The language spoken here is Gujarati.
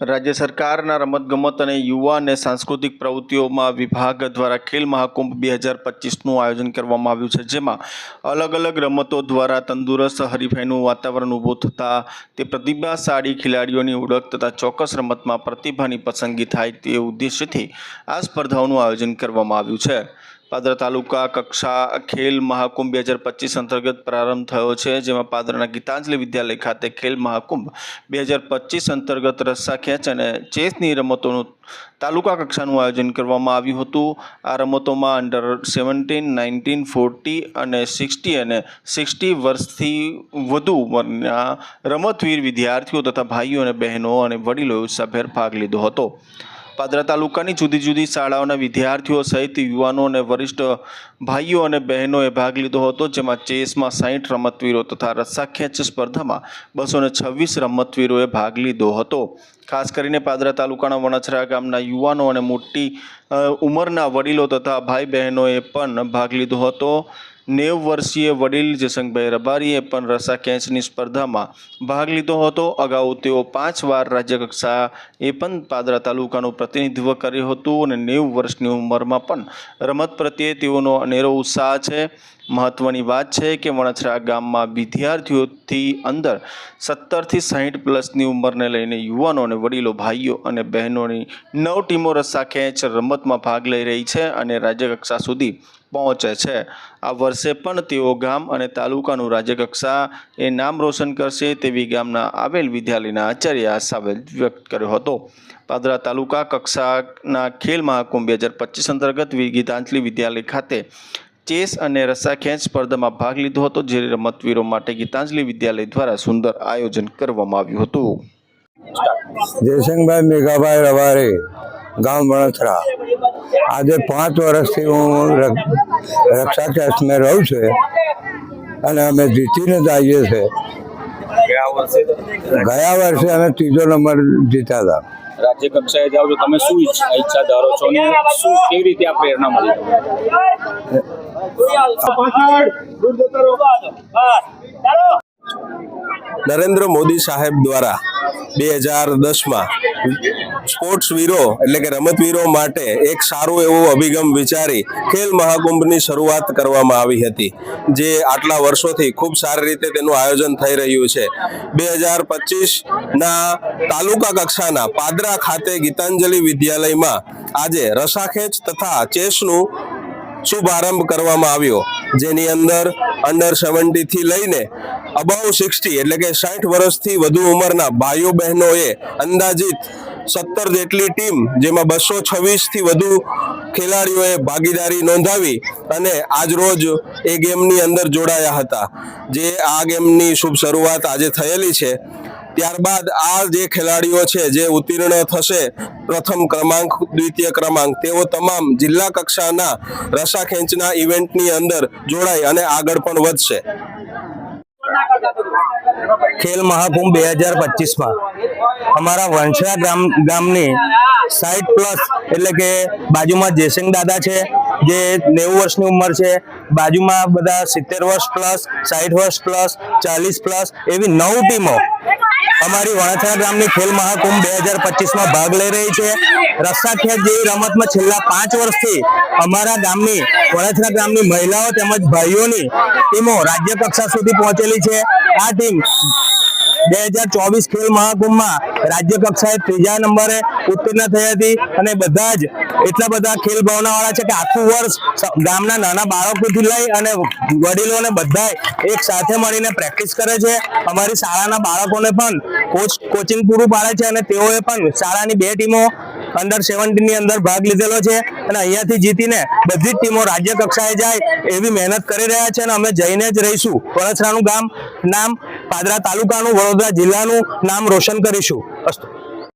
રાજ્ય સરકારના રમતગમત અને યુવા અને સાંસ્કૃતિક પ્રવૃત્તિઓમાં વિભાગ દ્વારા ખેલ મહાકુંભ બે હજાર પચીસનું આયોજન કરવામાં આવ્યું છે, જેમાં અલગ અલગ રમતો દ્વારા તંદુરસ્ત હરીફાઈનું વાતાવરણ ઊભું થતાં, તે પ્રતિભાશાળી ખેલાડીઓની ઓળખ તથા ચોક્કસ રમતમાં પ્રતિભાની પસંદગી થાય તે ઉદ્દેશ્યથી આ સ્પર્ધાઓનું આયોજન કરવામાં આવ્યું છે. પાદરા તાલુકા કક્ષા ખેલ મહાકુંભ બે હજાર પચીસ અંતર્ગત પ્રારંભ થયો છે, જેમાં પાદરાના ગીતાંજલિ વિદ્યાલય ખાતે ખેલ મહાકુંભ બે હજાર પચીસ અંતર્ગત રસ્સા ખેંચ અને ચેસની રમતોનું તાલુકા કક્ષાનું આયોજન કરવામાં આવ્યું હતું. આ રમતોમાં અંડર સેવન્ટીન નાઇન્ટીન ફોર્ટી અને સિક્સટી અને સિક્સટી વર્ષથી વધુ ઉંમરના રમતવીર વિદ્યાર્થીઓ તથા ભાઈઓ અને બહેનો અને વડીલોએ ઉત્સાહભેર ભાગ લીધો હતો. પાદરા તાલુકાની જુદી જુદી શાળાઓના વિદ્યાર્થીઓ સહિત યુવાનો અને વરિષ્ઠ ભાઈઓ અને બહેનોએ ભાગ લીધો હતો, જેમાં ચેસમાં સાહીઠ રમતવીરો તથા રસ્સા સ્પર્ધામાં બસો છવ્વીસ રમતવીરોએ ભાગ લીધો હતો. ખાસ કરીને પાદરા તાલુકાના વણછરા ગામના યુવાનો અને મોટી ઉંમરના વડીલો તથા ભાઈ બહેનોએ પણ ભાગ લીધો હતો. નેવ વર્ષીય વડીલ જસંગભાઈ રબારીએ પણ રસા ખેંચની સ્પર્ધામાં ભાગ લીધો હતો. અગાઉ તેઓ પાંચ વાર રાજ્યકક્ષાએ પણ પાદરા તાલુકાનું પ્રતિનિધિત્વ કર્યું હતું અને નેવ વર્ષની ઉંમરમાં પણ રમત પ્રત્યે તેઓનો અનેરો ઉત્સાહ છે. મહત્વની વાત છે કે વણછરા ગામમાં વિદ્યાર્થીઓથી અંદર સત્તરથી સાહીઠ પ્લસની ઉંમરને લઈને યુવાનો અને વડીલો, ભાઈઓ અને બહેનોની નવ ટીમો રસ્સા ખેંચ રમતમાં ભાગ લઈ રહી છે અને રાજ્યકક્ષા સુધી પહોંચે છે. આ વર્ષે પણ તેઓ ગામ અને તાલુકાનું રાજ્યકક્ષા એ નામ રોશન કરશે તેવી ગામના આવેલ વિદ્યાલયના આચાર્ય આશાવેલ વ્યક્ત કર્યો હતો. પાદરા તાલુકા કક્ષાના ખેલ મહાકુંભ બે હજાર પચીસ અંતર્ગત ગીતાંજલિ વિદ્યાલય ખાતે ચેસ અને રસ્સાખેંચ સ્પર્ધામાં ભાગ લીધો હતો જે રમતવીરો માટે ગીતાંજલિ વિદ્યાલય દ્વારા સુંદર આયોજન કરવામાં આવ્યું હતું. જયસિંહભાઈ મેઘાભાઈ રવારે ગામ વણથરા. આજે પાંચ વર્ષથી હું રક્ષા કેસમાં રહું છું અને અમે જીતીને જ આવીએ છીએ ગયા વર્ષે અમે ત્રીજો નંબર જીત્યા હતા. રાજ્ય કક્ષાએ જાઓ છો તમે શું ઈચ્છા ધારો છો ને? શું કેવી રીતે આ પ્રેરણા મળી? નરેન્દ્ર મોદી સાહેબ દ્વારા બે હજાર દસમાં સ્પોર્ટ્સ વીરો એટલે કે રમતવીરો માટે એક સારું એવું અભિગમ વિચારી ખેલ મહાકુંભની શરૂઆત કરવામાં આવી હતી. જે આટલા વર્ષોથી ખૂબ સારી રીતે તેનું આયોજન થઈ રહ્યું છે. બે હજાર પચીસના તાલુકા કક્ષાના પાદરા ખાતે ગીતાંજલિ વિદ્યાલયમાં આજે રસાખેંચ તથા ચેસનું શુભારંભ કરવામાં આવ્યો. જેની અંદર અંડર સેવન્ટી થી લઈને અબાઉ સિક્સટી એટલે કે સાઠ વર્ષથી વધુ ઉંમરના ભાઈઓ બહેનોએ અંદાજિત સત્તર જેટલી ટીમ જેમાં બસો છવ્વીસથી વધુ ખેલાડીઓએ ભાગીદારી નોંધાવી અને આજ રોજ એ ગેમની અંદર જોડાયા હતા. જે આ ગેમની શુભ શરૂઆત આજે થયેલી છે. ત્યારબાદ આ જે ખેલાડીઓ છે, જે ઉત્તીર્ણ થશે પ્રથમ ક્રમાંક, દ્વિતીય ક્રમાંક, તેઓ તમામ જિલ્લા કક્ષાના રસા ખેંચના ઇવેન્ટની અંદર જોડાય અને આગળ પણ વધશે. ખેલ મહાકુંભ બે હજાર પચીસમાં. અમારા વંશા ગામ, ગામની સાઠ પ્લસ એટલે કે બાજુમાં જયસિંહ દાદા છે, જે નેવું વર્ષની ઉંમર છે, બાજુમાં બધા સિત્તેર વર્ષ પ્લસ સાઠ વર્ષ પ્લસ, ચાલીસ પ્લસ એવી નવ ટીમો અમારી વણાછરા ગામની ખેલ મહાકુંભ બે હજાર પચીસમાં ભાગ લઈ રહી છે. રસ્તા ખેંચ જેવી રમતમાં છેલ્લા પાંચ વર્ષથી અમારા ગામની વણાછરા ગામની મહિલાઓ તેમજ ભાઈઓની ટીમો રાજ્ય કક્ષા સુધી પહોંચેલી છે. આ ટીમ બે હજાર ચોવીસ ખેલ મહાકુંભમાં રાજ્ય કક્ષાએ ત્રીજા નંબરે ઉત્તીર્ણ થઈ હતી અને બધા જ એટલા બધા ખેલ ભાવનાવાળા છે કે આખું વર્ષ ગામના નાના બાળકોથી લઈ અને વડીલોને બધા એક સાથે મળીને પ્રેક્ટિસ કરે છે. અમારી શાળાના બાળકોને પણ કોચ કોચિંગ પૂરું પાડે છે અને તેઓએ પણ શાળાની બે ટીમો અંડર સેવન્ટીનની અંદર ભાગ લીધેલો છે. અને અહીંયાથી જીતીને બધી જ ટીમો રાજ્ય કક્ષાએ જાય એવી મહેનત કરી રહ્યા છે અને અમે જઈને જ રહીશું. વણછરાનું ગામ, નામ, પાદરા તાલુકાનું, વડોદરા જિલ્લાનું નામ રોશન કરીશું. અસ્તુ